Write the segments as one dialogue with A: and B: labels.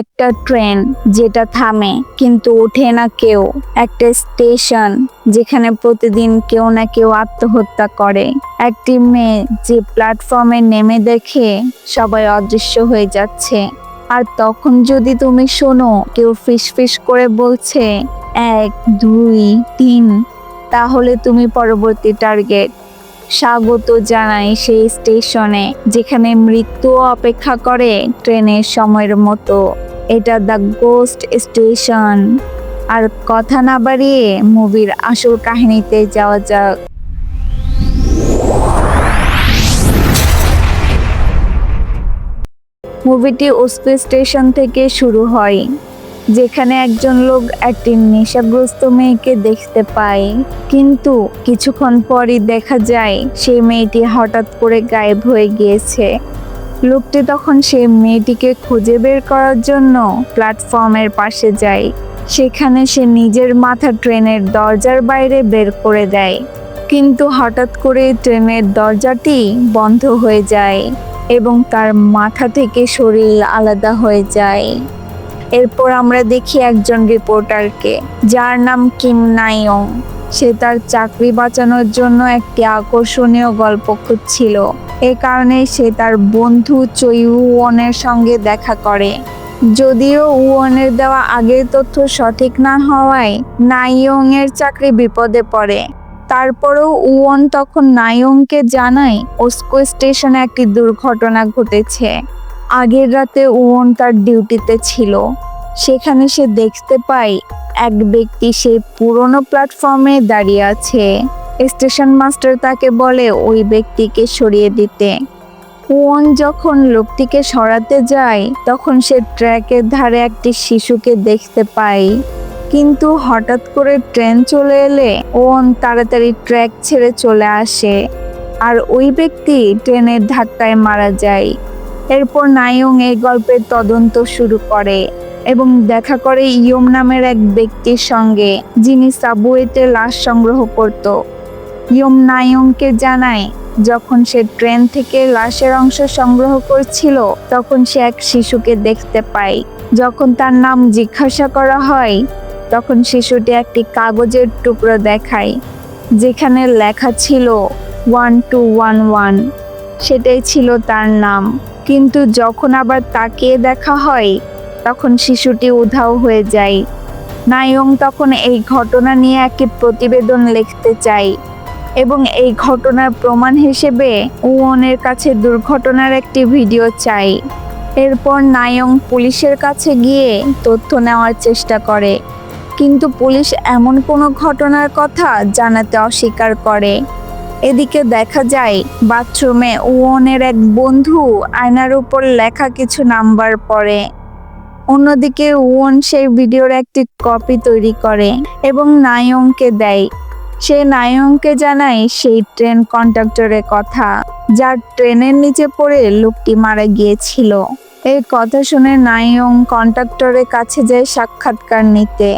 A: একটা ট্রেন যেটা থামে, কিন্তু ওঠে না কেউ। একটা স্টেশন যেখানে প্রতিদিন কেউ না কেউ আত্মহত্যা করে। একটি মেয়ে যে প্ল্যাটফর্মে নেমে দেখে সবাই অদৃশ্য হয়ে যাচ্ছে। আর তখন যদি তুমি শোনো, কেউ ফিস করে বলছে, এক, দুই, তিন, তাহলে তুমি পরবর্তী টার্গেট স্বাগত জানাই সেই স্টেশনে, যেখানে মৃত্যু অপেক্ষা করে ট্রেনের সময়ের মতো। এটা দ্য গোস্ট স্টেশন। আর কথা না বাড়িয়ে মুভির আসল কাহিনীতে যাওয়া যাক। মুভিটি ওস্কো স্টেশন থেকে শুরু হয়। যেখানে একজন লোক একটি নেশাগ্রস্ত মেয়েকে দেখতে পায়। কিন্তু কিছুক্ষণ পরই দেখা যায়, সেই মেয়েটি হঠাৎ করে গায়েব হয়ে গিয়েছে। লোকটি তখন সেই মেয়েটিকে খুঁজে বের করার জন্য প্ল্যাটফর্মের পাশে যায়। সেখানে সে নিজের মাথা ট্রেনের দরজার বাইরে বের করে দেয়। কিন্তু হঠাৎ করে ট্রেনের দরজাটি বন্ধ হয়ে যায় এবং তার মাথা থেকে শরীর আলাদা হয়ে যায়। এরপর আমরা দেখি একজন রিপোর্টারকে যার নাম কিম নাইয়ং। সে তার চাকরি বাঁচানোর জন্য একটি আকর্ষণীয় গল্প খুঁজছিল। এ কারণে সে তার বন্ধু চই উওনের সঙ্গে দেখা করে। যদিও উওনের দেওয়া আগের তথ্য সঠিক না হওয়ায় নাইয়ং এর চাকরি বিপদে পড়ে। তারপরেও উওন তখন নাইয়ংকে জানায়, ওস্কো স্টেশনে একটি দুর্ঘটনা ঘটেছে। আগের রাতে উওন তার ডিউটিতে ছিল। সেখানে সে দেখতে পায় এক ব্যক্তি সেই পুরনো প্ল্যাটফর্মে দাঁড়িয়ে আছে। স্টেশন মাস্টার তাকে বলে ওই ব্যক্তিকে সরিয়ে দিতে। উওন যখন লোকটিকে সরাতে যায়, তখন সে ট্র্যাকের ধারে একটি শিশুকে দেখতে পায়। কিন্তু হঠাৎ করে ট্রেন চলে এলে ওন তাড়াতাড়ি ট্র্যাক ছেড়ে চলে আসে। আর ওই ব্যক্তি ট্রেনের ধাক্কায় মারা যায়। এরপর নায়ং এই গল্পের তদন্ত শুরু করে এবং দেখা করে ইয়ম নামের এক ব্যক্তির সঙ্গে, যিনি সাবওয়েতে লাশ সংগ্রহ করত। ইয়ম নায়ংকে জানায়, যখন সে ট্রেন থেকে লাশের অংশ সংগ্রহ করছিল, তখন সে এক শিশুকে দেখতে পায়। যখন তার নাম জিজ্ঞাসা করা হয়, তখন শিশুটি একটি কাগজের টুকরো দেখায়, যেখানে লেখা ছিল, ওয়ান টু ওয়ান ওয়ান। সেটাই ছিল তার নাম। কিন্তু যখন আবার তাকিয়ে দেখা হয়, তখন শিশুটি উধাও হয়ে যায়। নায়ং তখন এই ঘটনা নিয়ে একটি প্রতিবেদন লিখতে চায় এবং এই ঘটনার প্রমাণ হিসেবে উওনের কাছে দুর্ঘটনার একটি ভিডিও চাই এরপর নায়ং পুলিশের কাছে গিয়ে তথ্য নেওয়ার চেষ্টা করে, কিন্তু পুলিশ এমন কোনো ঘটনার কথা জানাতে অস্বীকার করে। এদিকে দেখা যায়, বাথরুমে উওনের এক বন্ধু আয়নার উপর লেখা কিছু নাম্বার পড়ে। অন্যদিকে উওন সেই ভিডিওর একটি কপি তৈরি করে এবং নায়ংকে দেয়। সে নায়ংকে জানায় সেই ট্রেন কন্ডাক্টরের কথা, যার ট্রেনের নিচে পড়ে লোকটি মারা গিয়েছিল। এই কথা শুনে নায়ং কন্ডাক্টরের কাছে যায় সাক্ষাৎকার নিতে।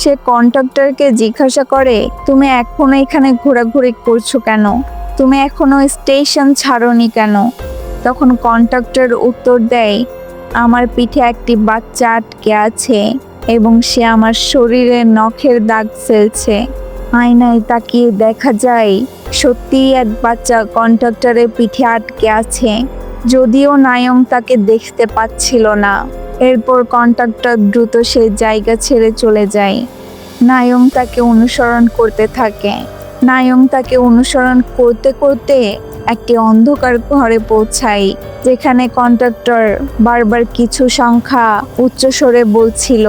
A: সে কন্ডাক্টরকে জিজ্ঞাসা করে, তুমি এখনও এখানে ঘোরাঘুরি করছ কেন? তুমি এখনও স্টেশন ছাড়নি কেন? তখন কন্ডাক্টর উত্তর দেয়, আমার পিঠে একটি বাচ্চা আটকে আছে এবং সে আমার শরীরে নখের দাগ ফেলছে। আয়নায় তাকিয়ে দেখা যায়, সত্যিই এক বাচ্চা কন্ডাক্টরের পিঠে আটকে আছে। যদিও নায়ং তাকে দেখতে পাচ্ছিল না। এরপর কন্ট্রাক্টর দ্রুত সেই জায়গা ছেড়ে চলে যায়। নায়ং তাকে অনুসরণ করতে থাকে। নায়ং তাকে অনুসরণ করতে করতে একটি অন্ধকার ঘরে পৌঁছায়, যেখানে কন্ট্রাক্টর বারবার কিছু সংখ্যা উচ্চস্বরে বলছিল।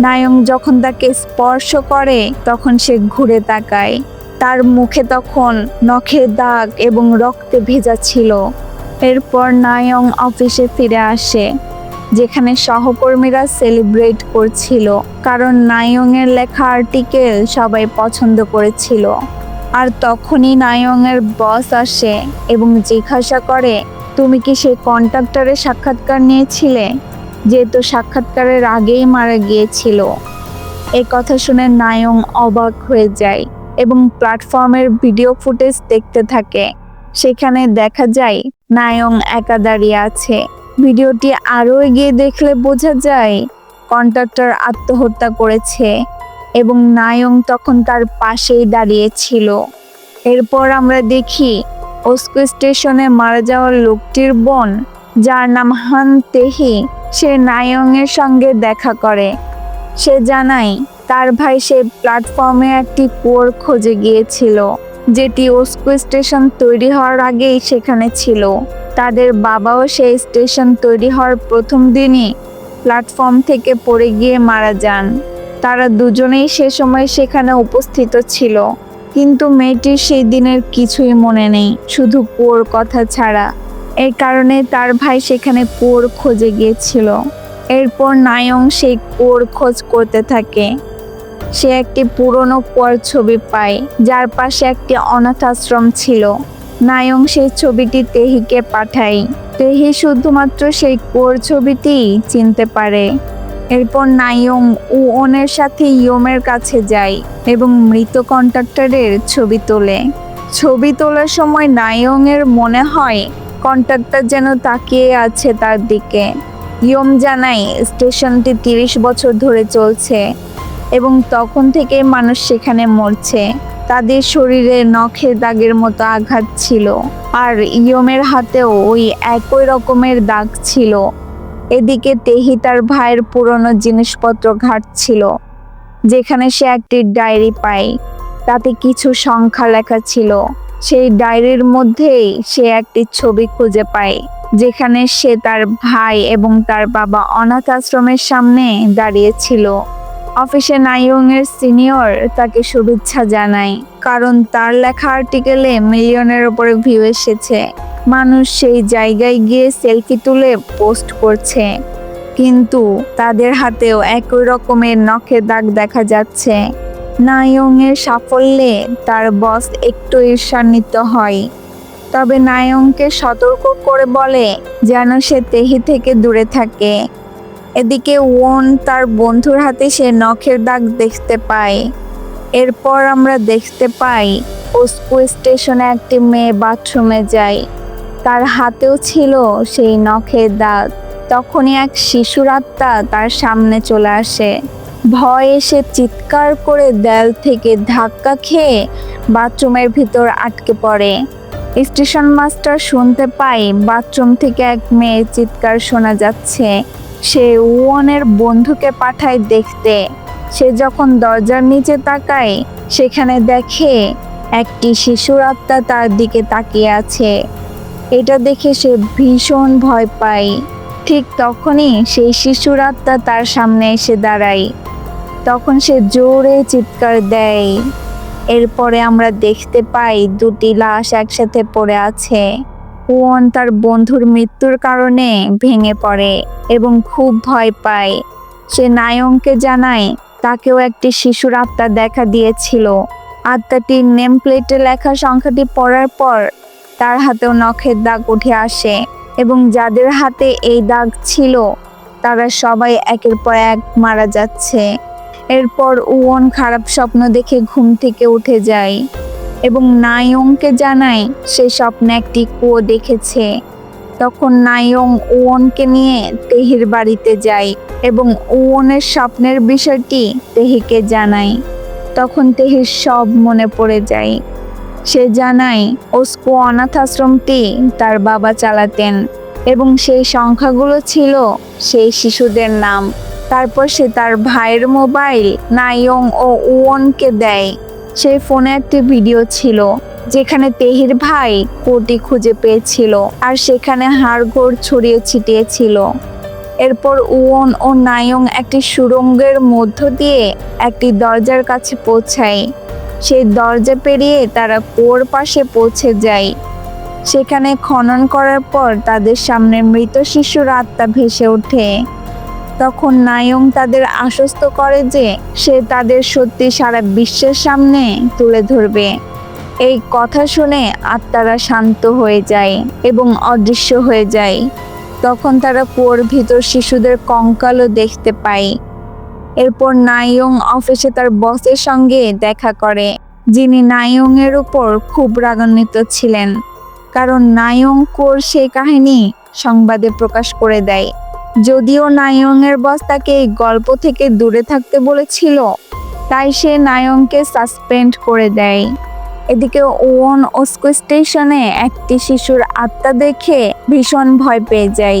A: নায়ং যখন তাকে স্পর্শ করে, তখন সে ঘুরে তাকায়। তার মুখে তখন নখের দাগ এবং রক্তে ভেজা ছিল। এরপর নায়ং অফিসে ফিরে আসে। যেখানে সহকর্মীরা সেলিব্রেট করছিল, কারণ নায়ং এর লেখা আর্টিকেল সবাই পছন্দ করেছিল। আর তখনই নায়ং এর বস আসে এবং জিজ্ঞাসা করে, তুমি কি সেই কন্ট্রাক্টরের সাক্ষাৎকার নিয়েছিলে? যেহেতু সাক্ষাৎকারের আগেই মারা গিয়েছিল। এই কথা শুনে নায়ং অবাক হয়ে যায় এবং প্ল্যাটফর্মের ভিডিও ফুটেজ দেখতে থাকে। সেখানে দেখা যায়, নায়ং একা দাঁড়িয়ে আছে। ভিডিওটি আরও এগিয়ে দেখলে বোঝা যায় কন্ট্রাক্টর আত্মহত্যা করেছে এবং নায়ং তখন তার পাশেই দাঁড়িয়েছিল। এরপর আমরা দেখি, ওস্কো স্টেশনে মারা যাওয়া লোকটির বোন, যার নাম হান তেহি, সে নায়ংয়ের সঙ্গে দেখা করে। সে জানায়, তার ভাই সে প্ল্যাটফর্মে একটি কুয়োর খোঁজে গিয়েছিল। যেটি ওস্কো স্টেশন তৈরি হওয়ার আগেই সেখানে ছিল। তাদের বাবাও সেই স্টেশন তৈরি হওয়ার প্রথম দিনই প্ল্যাটফর্ম থেকে পড়ে গিয়ে মারা যান। তারা দুজনেই সে সময় সেখানে উপস্থিত ছিল। কিন্তু মেয়েটির সেই দিনের কিছুই মনে নেই, শুধু কুয়োর কথা ছাড়া। এই কারণে তার ভাই সেখানে কুয়োর খোঁজে গিয়েছিল। এরপর নায়ং সেই কুয়োর খোঁজ করতে থাকে। সে একটি পুরনো কুয়ার ছবি পায়, যার পাশে একটি অনাথ আশ্রম ছিল। নায়ং সেই ছবিটি তেহিকে পাঠায়। তেহি শুধুমাত্র সেই কুয়োর ছবিটি চিনতে পারে। এরপর নায়ং উওনের সাথে ইয়মের কাছে যায় এবং মৃত কন্ট্রাক্টরের ছবি তোলে। ছবি তোলার সময় নায়ং এর মনে হয় কন্ট্রাক্টর যেন তাকিয়ে আছে তার দিকে। ইয়ম জানায়, স্টেশনটি তিরিশ বছর ধরে চলছে। এবং তখন থেকে মানুষ সেখানে মরছে। তাদের শরীরে নখের দাগের মতো আঘাত ছিল। আর ইয়মের হাতেও ওই একই রকমের দাগ ছিল। এদিকে তেহি তার ভাইয়ের পুরনো জিনিসপত্র ঘাটছিল, যেখানে সে একটি ডায়েরি পায়। তাতে কিছু সংখ্যা লেখা ছিল। সেই ডায়েরির মধ্যেই সে একটি ছবি খুঁজে পায়, যেখানে সে তার ভাই এবং তার বাবা অনাথ আশ্রমের সামনে দাঁড়িয়েছিল। অফিসে নাইয়ং এর সিনিয়র তাকে শুভেচ্ছা জানায় কারণ তার লেখা আর্টিকেলে মিলিয়নের উপরে ভিউ এসেছে। মানুষ সেই জায়গায় গিয়ে সেলফি তুলে পোস্ট করছে। কিন্তু তাদের হাতেও একই রকমের নখের দাগ দেখা যাচ্ছে। নায়ং এর সাফল্যে তার বস একটু ঈর্ষান্বিত হয়। তবে নায়ংকে সতর্ক করে বলে, যেন সে তেহি থেকে দূরে থাকে। এদিকে ওন তার বন্ধুর হাতে সে নখের দাগ দেখতে পায়। এরপর আমরা দেখতে পাই ওস্কো স্টেশনে একটি মেয়ে বাথরুমে যায়। তার হাতেও ছিল সেই নখের দাগ। তখনই এক শিশুর আত্মা তার সামনে চলে আসে। ভয় এসে চিৎকার করে দেয়াল থেকে ধাক্কা খেয়ে বাথরুমের ভিতর আটকে পড়ে। স্টেশন মাস্টার শুনতে পাই বাথরুম থেকে এক মেয়ে চিৎকার শোনা যাচ্ছে। সে উওনের বন্ধুকে পাঠায় দেখতে। সে যখন দরজার নিচে তাকায়, সেখানে দেখে একটি শিশুর আত্মা তার দিকে তাকিয়ে আছে। এটা দেখে সে ভীষণ ভয় পায়। ঠিক তখনই সেই শিশুর আত্মা তার সামনে এসে দাঁড়ায়। তখন সে জোরে চিৎকার দেয়। এরপরে আমরা দেখতে পাই দুটি লাশ একসাথে পড়ে আছে। ওয়ন তার বন্ধুর মৃত্যুর কারণে ভেঙে পড়ে এবং খুব ভয় পায়। সে নায়ংকে জানায়, তাকেও একটি শিশুর আত্মা দেখা দিয়েছিল। আত্মাটির নেম প্লেটে লেখা সংখ্যাটি পড়ার পর তার হাতেও নখের দাগ উঠে আসে এবং যাদের হাতে এই দাগ ছিল, তারা সবাই একের পর এক মারা যাচ্ছে। এরপর উওন খারাপ স্বপ্ন দেখে ঘুম থেকে উঠে যায়। এবং নায়ংকে জানায় সে স্বপ্নে একটি কুয়ো দেখেছে। তখন নায়ং উওনকে নিয়ে তেহির বাড়িতে যায় এবং উওনের স্বপ্নের বিষয়টি তেহিকে জানায়। তখন তেহির সব মনে পড়ে যায়। সে জানায়, ওস্কো অনাথ আশ্রমটি তার বাবা চালাতেন এবং সেই সংখ্যাগুলো ছিল সেই শিশুদের নাম। তারপর সে তার ভাইয়ের মোবাইল নাইয়ং ও উওনকে দেয়। সেই ফোনে একটি ভিডিও ছিল, যেখানে তেহির ভাই কোটি খুঁজে পেয়েছিল আর সেখানে হাড়গোড় ছড়িয়ে ছিটিয়ে ছিল এরপর উওন ও নায়ং একটি সুড়ঙ্গের মধ্য দিয়ে একটি দরজার কাছে পৌঁছায়। সেই দরজা পেরিয়ে তারা কুয়োর পাশে পৌঁছে যায়। সেখানে খনন করার পর তাদের সামনে মৃত শিশুর আত্মা ভেসে ওঠে। তখন নায়ং তাদের আশ্বস্ত করে যে সে তাদের সত্যি সারা বিশ্বের সামনে তুলে ধরবে। এই কথা শুনে আত্মারা শান্ত হয়ে যায় এবং অদৃশ্য হয়ে যায়। তখন তারা কুয়োর ভিতর শিশুদের কঙ্কালও দেখতে পায়। এরপর নায়ং অফিসে তার বসের সঙ্গে দেখা করে, যিনি নাইয়ং এর উপর খুব রাগান্বিত ছিলেন। কারণ নায়ং কোর সেই কাহিনী সংবাদে প্রকাশ করে দেয়। যদিও নায়ংয়ের বস তাকে এই গল্প থেকে দূরে থাকতে বলেছিল, তাই সে নায়ংকে সাসপেন্ড করে দেয়। এদিকে ওয়ন ওস্কো স্টেশনে একটি শিশুর আত্মা দেখে ভীষণ ভয় পেয়ে যায়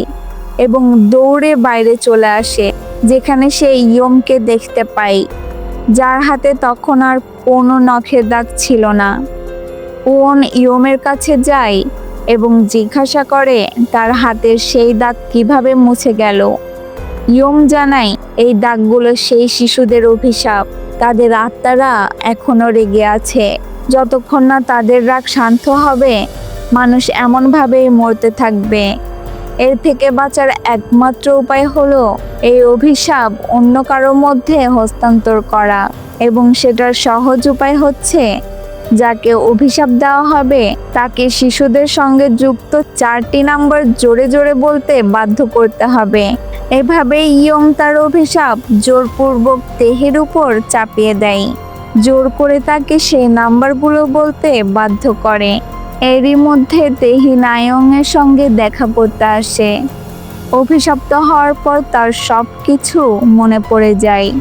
A: এবং দৌড়ে বাইরে চলে আসে, যেখানে সে ইয়মকে দেখতে পায়, যার হাতে তখন আর কোনো নখের দাগ ছিল না। ওন ইয়মের কাছে যায় জিজ্ঞাসা করে, তার হাতের সেই দাগ কীভাবে মুছে গেল? ইয়ম জানায়, এই দাগগুলো সেই শিশুদের অভিশাপ। তাদের আত্মারা এখনও রেগে আছে। যতক্ষণ না তাদের রাগ শান্ত হবে, মানুষ এমনভাবেই মরতে থাকবে। এর থেকে বাঁচার একমাত্র উপায় হলো এই অভিশাপ অন্য কারও মধ্যে হস্তান্তর করা এবং সেটার সহজ উপায় হচ্ছে যাকে অভিশাপ দেওয়া হবে, তাকে শিশুদের সঙ্গে যুক্ত চারটি নাম্বার জোরে জোরে বলতে বাধ্য করতে হবে। এভাবে ইয়ং তার অভিশাপ জোরপূর্বক দেহের উপর চাপিয়ে দেয়। জোর করে তাকে সেই নাম্বারগুলো বলতে বাধ্য করে। এরই মধ্যে তেহি নায়ংয়ের সঙ্গে দেখা করতে আসে। অভিশপ্ত হওয়ার পর তার সব কিছু মনে পড়ে যায়।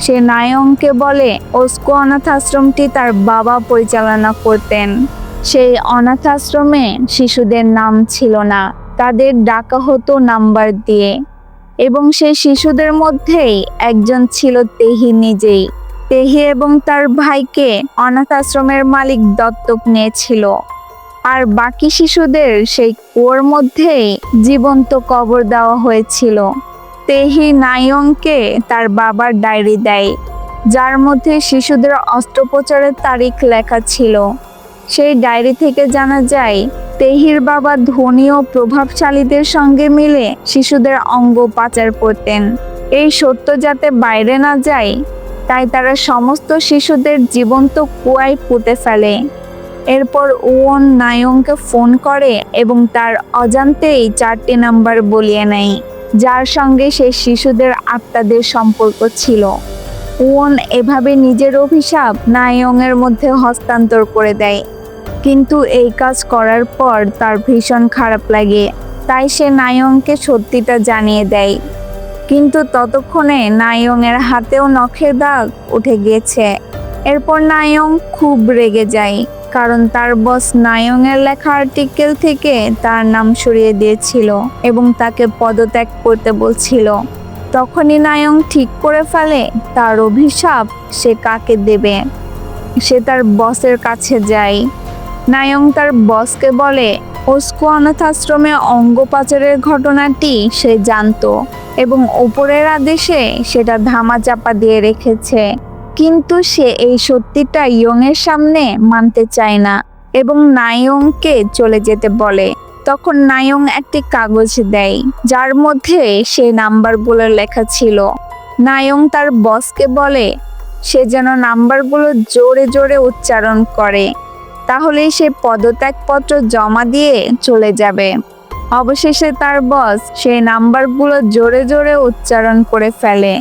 A: সে নায়ংকে বলে, ওস্কো অনাথ আশ্রমটি তার বাবা পরিচালনা করতেন। সেই অনাথ আশ্রমে শিশুদের নাম ছিল না, তাদের ডাকা হতো নাম্বার দিয়ে। এবং সেই শিশুদের মধ্যেই একজন ছিল তেহি নিজেই। তেহি এবং তার ভাইকে অনাথ আশ্রমের মালিক দত্তক নিয়েছিল। আর বাকি শিশুদের সেই কুয়োর মধ্যেই জীবন্ত কবর দেওয়া হয়েছিল। তেহি নায়ংকে তার বাবার ডায়েরি দেয়, যার মধ্যে শিশুদের অস্ত্রোপচারের তারিখ লেখা ছিল। সেই ডায়েরি থেকে জানা যায়, তেহির বাবা ধনী ও প্রভাবশালীদের সঙ্গে মিলে শিশুদের অঙ্গ পাচার করতেন। এই সত্য যাতে বাইরে না যায়, তাই তারা সমস্ত শিশুদের জীবন্ত কুয়ায় পুঁতে ফেলে। এরপর ওয়ন নায়ংকে ফোন করে এবং তার অজান্তেই চারটি নাম্বার বলিয়ে নেয়। যার সঙ্গে সেই শিশুদের আত্মাদের সম্পর্ক ছিল। ওয়ন এভাবে নিজের অভিশাপ নায়ংয়ের মধ্যে হস্তান্তর করে দেয়। কিন্তু এই কাজ করার পর তার ভীষণ খারাপ লাগে, তাই সে নায়ংকে সত্যিটা জানিয়ে দেয়। কিন্তু ততক্ষণে নায়ংয়ের হাতেও নখের দাগ উঠে গিয়েছে এরপর নায়ং খুব রেগে যায়। কারণ তার বস নায়ংয়ের লেখা আর্টিকেল থেকে তার নাম সরিয়ে দিয়েছিল এবং তাকে পদত্যাগ করতে বলছিল। তখনই নায়ং ঠিক করে ফেলে তার অভিশাপ সে কাকে দেবে? সে তার বসের কাছে যায়। নায়ং তার বসকে বলে, ওস্কো অনাথ আশ্রমে অঙ্গ পাচারের ঘটনাটি সে জানতো এবং ওপরের আদেশে সেটা ধামাচাপা দিয়ে রেখেছে। কিন্তু সে এই সত্যিটা ইয়ংয়ের সামনে মানতে চায় না এবং নায়ংকে চলে যেতে বলে। তখন নায়ং একটি কাগজ দেয়, যার মধ্যে সেই নাম্বারগুলো লেখা ছিল। নায়ং তার বসকে বলে, সে যেন নাম্বারগুলো জোরে জোরে উচ্চারণ করে তাহলেই সে পদত্যাগপত্র জমা দিয়ে চলে যাবে। অবশেষে তার বস সেই নাম্বারগুলো জোরে জোরে উচ্চারণ করে ফেলে।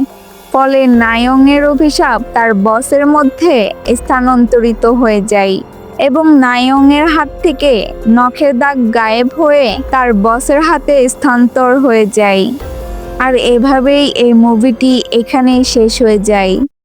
A: ফলে নায়ংয়ের অভিশাপ তার বসের মধ্যে স্থানান্তরিত হয়ে যায় এবং নায়ংয়ের হাত থেকে নখের দাগ গায়েব হয়ে তার বসের হাতে স্থানান্তর হয়ে যায়। আর এভাবেই এই মুভিটি এখানেই শেষ হয়ে যায়।